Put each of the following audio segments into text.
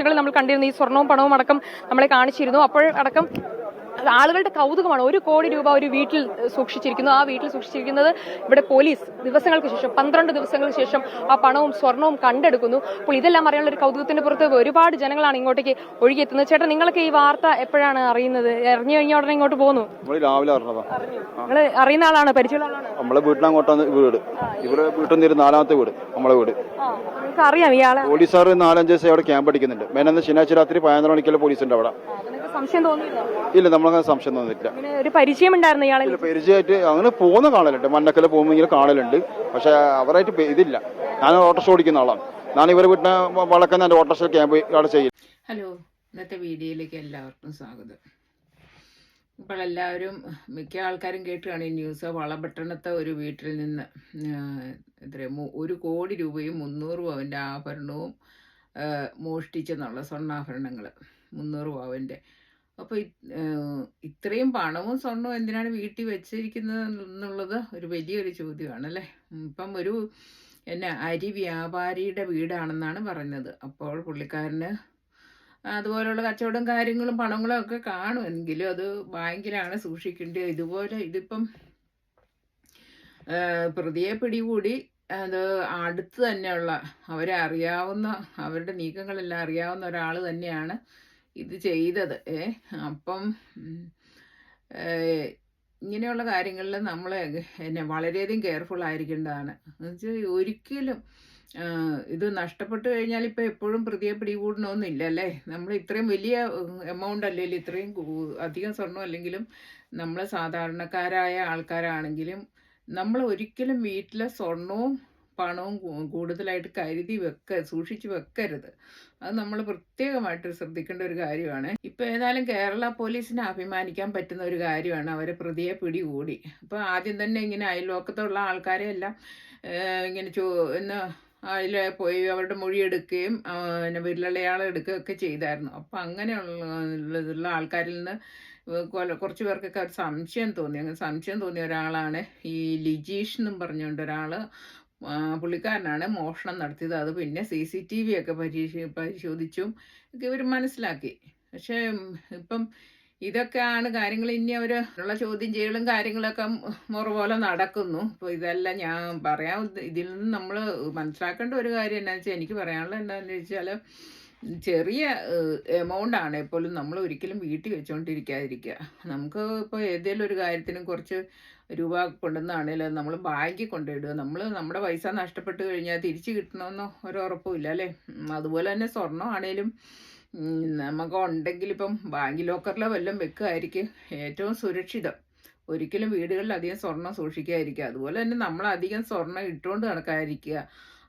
ദൃശ്യങ്ങളിൽ നമ്മൾ കണ്ടിരുന്നു. ഈ സ്വർണവും പണവും അടക്കം നമ്മളെ കാണിച്ചിരുന്നു. അപ്പോൾ അടക്കം ആളുകളുടെ കൗതുകമാണ്. ഒരു കോടി രൂപ ഒരു വീട്ടിൽ സൂക്ഷിച്ചിരിക്കുന്നു. ആ വീട്ടിൽ സൂക്ഷിച്ചിരിക്കുന്നത് ഇവിടെ പോലീസ് ദിവസങ്ങൾക്ക് ശേഷം പന്ത്രണ്ട് ദിവസങ്ങൾക്ക് ശേഷം ആ പണവും സ്വർണവും കണ്ടെടുക്കുന്നു. അപ്പോൾ ഇതെല്ലാം അറിയാനുള്ള ഒരു കൗതുകത്തിന്റെ പുറത്ത് ഒരുപാട് ജനങ്ങളാണ് ഇങ്ങോട്ടേക്ക് ഒഴുകിയെത്തുന്നത്. ചേട്ടാ നിങ്ങൾക്ക് ഈ വാർത്ത എപ്പോഴാണ് അറിയുന്നത്? അറിഞ്ഞു കഴിഞ്ഞ ഉടനെ ഇങ്ങോട്ട് പോകുന്നു രാവിലെ നിങ്ങൾ അറിയുന്ന ആളാണ്? പരിചയമുള്ള ആളാണ്? നമ്മളെ വീട്ടിലങ്ങോട്ടാണ് വീട്. ഇവിടെ വീട്ടിൽ നിന്ന് നാലാമത്തെ വീട് നമ്മളെ വീട്. അറിയാം ഇയാളെ. പോലീസുകാർ നാലഞ്ച് ദിവസം അവിടെ ക്യാമ്പ് അടിക്കുന്നുണ്ട്. മേനന്ന് ശനിയാഴ്ച രാത്രി പതിനൊന്നര മണിക്കല്ലേ പോലീസ് ഉണ്ട് അവിടെ സംശയം തോന്നിയില്ല. ഇല്ല നമ്മളങ്ങനെ സംശയം തോന്നിയിട്ടില്ല. ഇങ്ങനെ ഒരു പരിചയം ഉണ്ടായിരുന്നു ഇയാളെ ഇല്ല പരിചയമായിട്ട് അങ്ങനെ പോകുന്ന കാണലുണ്ട് മണ്ണക്കൽ പോകുമ്പോൾ ഇങ്ങനെ കാണലുണ്ട്. പക്ഷെ അവരായിട്ട് പേ- ഇതില്ല. ഞാൻ ഓട്ടോഷ ഓടിക്കുന്ന ആളാണ്. ഞാൻ ഇവരെ വീട്ടിനെ വളക്കുന്ന എന്റെ ഓട്ടോഷ ക്യാമ്പ് അവിടെ ചെയ്യും. ഹലോ ഇന്നത്തെ വീഡിയോയിലേക്ക് എല്ലാവർക്കും സ്വാഗതം. ഇപ്പോൾ എല്ലാവരും മിക്ക ആൾക്കാരും കേട്ടുകയാണ് ഈ ന്യൂസ് വളപട്ടണത്തെ ഒരു വീട്ടിൽ നിന്ന് എത്ര ഒരു കോടി രൂപയും മുന്നൂറ് പവന്റെ ആഭരണവും മോഷ്ടിച്ചെന്നുള്ള സ്വർണാഭരണങ്ങൾ. മുന്നൂറ് പവന്റെ. അപ്പോൾ ഇത്രയും പണവും സ്വർണവും എന്തിനാണ് വീട്ടിൽ വെച്ചിരിക്കുന്നത് എന്നുള്ളത് ഒരു വലിയൊരു ചോദ്യമാണ് അല്ലേ ഇപ്പം ഒരു എന്നെ അരി വ്യാപാരിയുടെ വീടാണെന്നാണ് പറഞ്ഞത്. അപ്പോൾ പുള്ളിക്കാരന് അതുപോലുള്ള കച്ചവടം കാര്യങ്ങളും പണങ്ങളും ഒക്കെ കാണുമെങ്കിലും അത് ബാങ്കിലാണ് സൂക്ഷിക്കേണ്ടത്. ഇതുപോലെ ഇതിപ്പം പ്രതിയെ പിടികൂടി അത് അടുത്ത് തന്നെയുള്ള അവരെ അറിയാവുന്ന അവരുടെ നീക്കങ്ങളെല്ലാം അറിയാവുന്ന ഒരാൾ തന്നെയാണ് ഇത് ചെയ്തത്. ഏ അപ്പം ഇങ്ങനെയുള്ള കാര്യങ്ങളിൽ നമ്മൾ എന്നെ വളരെയധികം കെയർഫുൾ ആയിരിക്കേണ്ടതാണ്. എന്നുവെച്ചാൽ ഒരിക്കലും ഇത് നഷ്ടപ്പെട്ടു കഴിഞ്ഞാൽ ഇപ്പം എപ്പോഴും പ്രതിയെ പിടികൂടണമെന്നില്ല അല്ലേ? നമ്മൾ ഇത്രയും വലിയ എമൗണ്ട് അല്ലെങ്കിൽ ഇത്രയും അധികം സ്വർണം അല്ലെങ്കിലും നമ്മൾ സാധാരണക്കാരായ ആൾക്കാരാണെങ്കിലും നമ്മൾ ഒരിക്കലും വീട്ടിലെ സ്വർണവും പണവും കൂടുതലായിട്ട് കരുതി വെക്ക സൂക്ഷിച്ച് വെക്കരുത്. അത് നമ്മൾ പ്രത്യേകമായിട്ട് ശ്രദ്ധിക്കേണ്ട ഒരു കാര്യമാണ്. ഇപ്പോൾ ഏതായാലും കേരള പോലീസിനെ അഭിമാനിക്കാൻ പറ്റുന്ന ഒരു കാര്യമാണ് അവരെ പ്രതിയെ പിടികൂടി. അപ്പോൾ ആദ്യം തന്നെ ഇങ്ങനെ അയൽവക്കത്തുള്ള ആൾക്കാരെ എല്ലാം ഇങ്ങനെ ചോ എന്ന് അതിൽ പോയി അവരുടെ മൊഴിയെടുക്കുകയും എടുക്കുകയും പിന്നെ വിരലടയാളം എടുക്കുകയൊക്കെ ചെയ്തായിരുന്നു. അപ്പം അങ്ങനെയുള്ള ആൾക്കാരിൽ നിന്ന് കുറച്ച് പേർക്കൊക്കെ ഒരു സംശയം തോന്നി. അങ്ങനെ സംശയം തോന്നിയ ഒരാളാണ് ഈ ലിജീഷ് എന്നും പറഞ്ഞുകൊണ്ട് ഒരാൾ പുള്ളിക്കാരനാണ് മോഷണം നടത്തിയത്. അത് പിന്നെ സി സി ടി വി ഒക്കെ പരീക്ഷ പരിശോധിച്ചും ഒക്കെ ഇവർ മനസ്സിലാക്കി. പക്ഷേ ഇപ്പം ഇതൊക്കെയാണ് കാര്യങ്ങൾ ഇനി അവർ ഉള്ള ചോദ്യം ചെയ്യലും കാര്യങ്ങളൊക്കെ മുറ പോലെ നടക്കുന്നു. അപ്പോൾ ഇതെല്ലാം ഞാൻ പറയാം ഇതിൽ നിന്ന് നമ്മൾ മനസ്സിലാക്കേണ്ട ഒരു കാര്യം എന്താണെന്ന് വെച്ചാൽ എനിക്ക് പറയാനുള്ളത് എന്താണെന്ന് വെച്ചാൽ ചെറിയ എമൗണ്ട് ആണ് നമ്മൾ ഒരിക്കലും വീട്ടിൽ വെച്ചുകൊണ്ടിരിക്കാതിരിക്കുക നമുക്ക് ഇപ്പോൾ ഏതെങ്കിലും ഒരു കാര്യത്തിനും കുറച്ച് രൂപ കൊണ്ടുവന്നാണേലും നമ്മൾ ബാങ്കിൽ കൊണ്ടിടുക നമ്മൾ നമ്മുടെ പൈസ നഷ്ടപ്പെട്ട് കഴിഞ്ഞാൽ തിരിച്ചു കിട്ടണമെന്നോ ഒരു ഉറപ്പുമില്ല അല്ലേ? അതുപോലെ തന്നെ സ്വർണമാണേലും നമുക്ക് ഉണ്ടെങ്കിൽ ഇപ്പം ബാങ്ക് ലോക്കറിലോ വല്ലതും വെക്കുകയായിരിക്കും ഏറ്റവും സുരക്ഷിതം. ഒരിക്കലും വീടുകളിൽ അധികം സ്വർണം സൂക്ഷിക്കാതിരിക്കുക. അതുപോലെ തന്നെ നമ്മൾ അധികം സ്വർണം ഇട്ടുകൊണ്ട് നടക്കാതിരിക്കുക.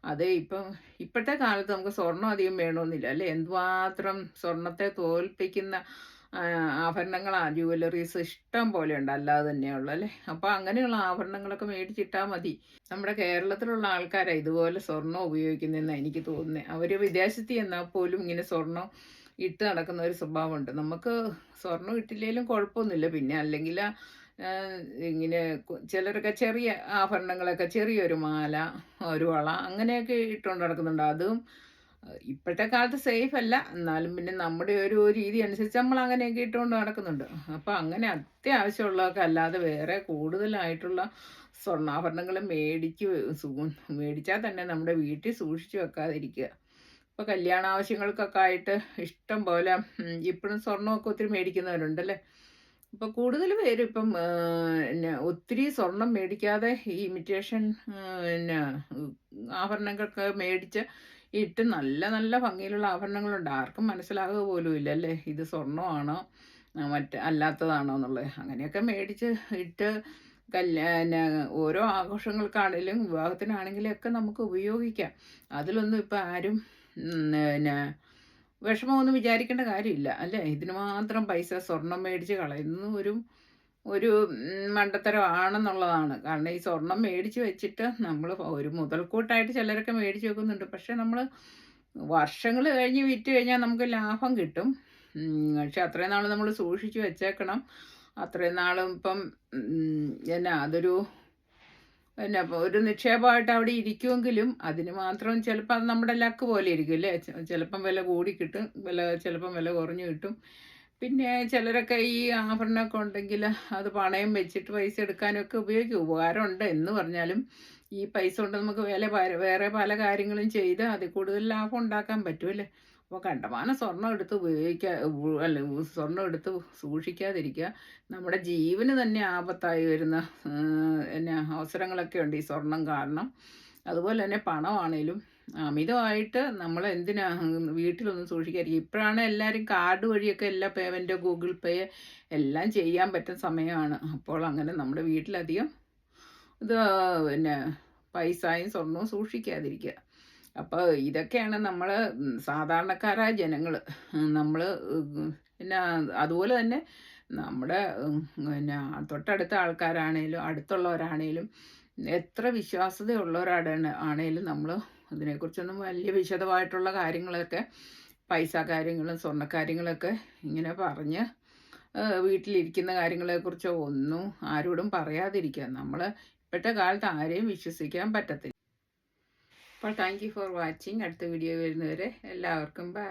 അത് ഇപ്പം ഇപ്പോഴത്തെ കാലത്ത് നമുക്ക് സ്വർണം അധികം വേണമെന്നില്ല അല്ലേ? എന്തുമാത്രം സ്വർണത്തെ തോൽപ്പിക്കുന്ന ആ, ആഭരണങ്ങളാ ജുവലറീസ് ഇഷ്ടം പോലെ ഉണ്ട് അല്ലാതെ തന്നെയുള്ള അല്ലേ? അപ്പോൾ അങ്ങനെയുള്ള ആഭരണങ്ങളൊക്കെ മേടിച്ചിട്ടാൽ മതി. നമ്മുടെ കേരളത്തിലുള്ള ആൾക്കാരാ ഇതുപോലെ സ്വർണം ഉപയോഗിക്കുന്നതെന്ന് എനിക്ക് തോന്നുന്നത് അവർ വിദേശത്ത് എന്നാൽ പോലും ഇങ്ങനെ സ്വർണം ഇട്ട് നടക്കുന്ന ഒരു സ്വഭാവമുണ്ട്. നമുക്ക് സ്വർണം ഇട്ടില്ലെങ്കിലും കുഴപ്പമൊന്നുമില്ല. പിന്നെ അല്ലെങ്കിൽ ഇങ്ങനെ ചിലരൊക്കെ ചെറിയ ആഭരണങ്ങളൊക്കെ ചെറിയൊരു മാല ഒരു വള അങ്ങനെയൊക്കെ ഇട്ടുകൊണ്ട് നടക്കുന്നുണ്ട്. അതും ഇപ്പോഴത്തെ കാലത്ത് സേഫ് അല്ല. എന്നാലും പിന്നെ നമ്മുടെ ഒരു രീതി അനുസരിച്ച് നമ്മൾ അങ്ങനെയൊക്കെ ഇട്ടുകൊണ്ട് നടക്കുന്നുണ്ട്. അപ്പോൾ അങ്ങനെ അത്യാവശ്യമുള്ളതൊക്കെ അല്ലാതെ വേറെ കൂടുതലായിട്ടുള്ള സ്വർണാഭരണങ്ങൾ സൂ മേടിച്ചാൽ തന്നെ നമ്മുടെ വീട്ടിൽ സൂക്ഷിച്ചു വെക്കാതിരിക്കുക. ഇപ്പോൾ കല്യാണ ആവശ്യങ്ങൾക്കൊക്കെ ആയിട്ട് ഇഷ്ടം പോലെ ഇപ്പോഴും സ്വർണമൊക്കെ ഒത്തിരി മേടിക്കുന്നവരുണ്ടല്ലേ? ഇപ്പോൾ കൂടുതൽ പേര് ഇപ്പം പിന്നെ ഒത്തിരി സ്വർണം മേടിക്കാതെ ഈ ഇമിറ്റേഷൻ പിന്നെ ആഭരണങ്ങൾക്ക് മേടിച്ച് ഇട്ട് നല്ല നല്ല ഭംഗിയിലുള്ള ആഭരണങ്ങളുണ്ട്. ആർക്കും മനസ്സിലാകുക പോലും ഇല്ല അല്ലേ? ഇത് സ്വർണമാണോ? മറ്റ് അല്ലാത്തതാണോ എന്നുള്ളത്. അങ്ങനെയൊക്കെ മേടിച്ച് ഇട്ട് കല്യാണ ഓരോ ആഘോഷങ്ങൾക്കാണെങ്കിലും വിവാഹത്തിനാണെങ്കിലും ഒക്കെ നമുക്ക് ഉപയോഗിക്കാം. അതിലൊന്നും ഇപ്പം ആരും പിന്നെ വിഷമമൊന്നും വിചാരിക്കേണ്ട കാര്യമില്ല. അല്ലേ? ഇതിന് മാത്രം പൈസ സ്വർണം മേടിച്ച് കളയുന്നു ഒരു ഒരു മണ്ടത്തരമാണെന്നുള്ളതാണ്. കാരണം ഈ സ്വർണം മേടിച്ച് വെച്ചിട്ട് നമ്മൾ ഒരു മുതൽക്കൂട്ടായിട്ട് ചിലരൊക്കെ മേടിച്ച് വെക്കുന്നുണ്ട്. പക്ഷെ നമ്മൾ വർഷങ്ങൾ കഴിഞ്ഞ് വിറ്റ് കഴിഞ്ഞാൽ നമുക്ക് ലാഭം കിട്ടും. പക്ഷെ അത്രയും നാൾ നമ്മൾ സൂക്ഷിച്ച് വെച്ചേക്കണം. അത്രയും നാളും ഇപ്പം എന്നാ അതൊരു പിന്നെ ഒരു നിക്ഷേപമായിട്ട് അവിടെ ഇരിക്കുമെങ്കിലും അതിന് മാത്രം ചിലപ്പോൾ അത് നമ്മുടെ ലക്ക് പോലെ ഇരിക്കും അല്ലേ? ചിലപ്പം വില കൂടി കിട്ടും വില ചിലപ്പം വില കുറഞ്ഞു കിട്ടും. പിന്നെ ചിലരൊക്കെ ഈ ആഭരണമൊക്കെ ഉണ്ടെങ്കിൽ അത് പണയം വെച്ചിട്ട് പൈസ എടുക്കാനൊക്കെ ഉപയോഗിക്കും. ഉപകാരമുണ്ട് എന്ന് പറഞ്ഞാലും ഈ പൈസ കൊണ്ട് നമുക്ക് വില വേറെ പല കാര്യങ്ങളും ചെയ്ത് അതിൽ കൂടുതൽ ലാഭം ഉണ്ടാക്കാൻ പറ്റുമല്ലേ അപ്പോൾ കണ്ടമാനം സ്വർണം എടുത്ത് ഉപയോഗിക്കുക അല്ല സ്വർണം എടുത്ത് സൂക്ഷിക്കാതിരിക്കുക നമ്മുടെ ജീവന് തന്നെ ആപത്തായി വരുന്ന എന്നെ അവസരങ്ങളൊക്കെ ഉണ്ട് ഈ സ്വർണം കാരണം. അതുപോലെ തന്നെ പണമാണേലും അമിതമായിട്ട് നമ്മൾ എന്തിനാ വീട്ടിലൊന്നും സൂക്ഷിക്കാതിരിക്കും. ഇപ്പോഴാണ് എല്ലാവരും കാർഡ് വഴിയൊക്കെ എല്ലാ പേയ്മെന്റ് ഗൂഗിൾ പേ എല്ലാം ചെയ്യാൻ പറ്റുന്ന സമയമാണ്. അപ്പോൾ അങ്ങനെ നമ്മുടെ വീട്ടിലധികം ഇത് പിന്നെ പൈസയും സ്വർണവും സൂക്ഷിക്കാതിരിക്കുക അപ്പോൾ ഇതൊക്കെയാണ് നമ്മൾ സാധാരണക്കാരായ ജനങ്ങൾ നമ്മൾ പിന്നെ അതുപോലെ തന്നെ നമ്മുടെ പിന്നെ തൊട്ടടുത്ത ആൾക്കാരാണേലും അടുത്തുള്ളവരാണേലും എത്ര വിശ്വാസ്യതയുള്ളവരാണ് ആണേലും നമ്മൾ ഇതിനെക്കുറിച്ചൊന്നും വലിയ വിശദമായിട്ടുള്ള കാര്യങ്ങളൊക്കെ പൈസ കാര്യങ്ങളും സ്വർണ കാര്യങ്ങളൊക്കെ ഇങ്ങനെ പറഞ്ഞ് വീട്ടിലിരിക്കുന്ന കാര്യങ്ങളെക്കുറിച്ചോ ഒന്നും ആരോടും പറയാതിരിക്കുക. നമ്മൾ ഇപ്പോഴത്തെ കാലത്ത് ആരെയും വിശ്വസിക്കാൻ പറ്റത്തില്ല. അപ്പോൾ താങ്ക് യു ഫോർ വാച്ചിങ് അടുത്ത വീഡിയോ വരുന്നവരെ എല്ലാവർക്കും ബൈ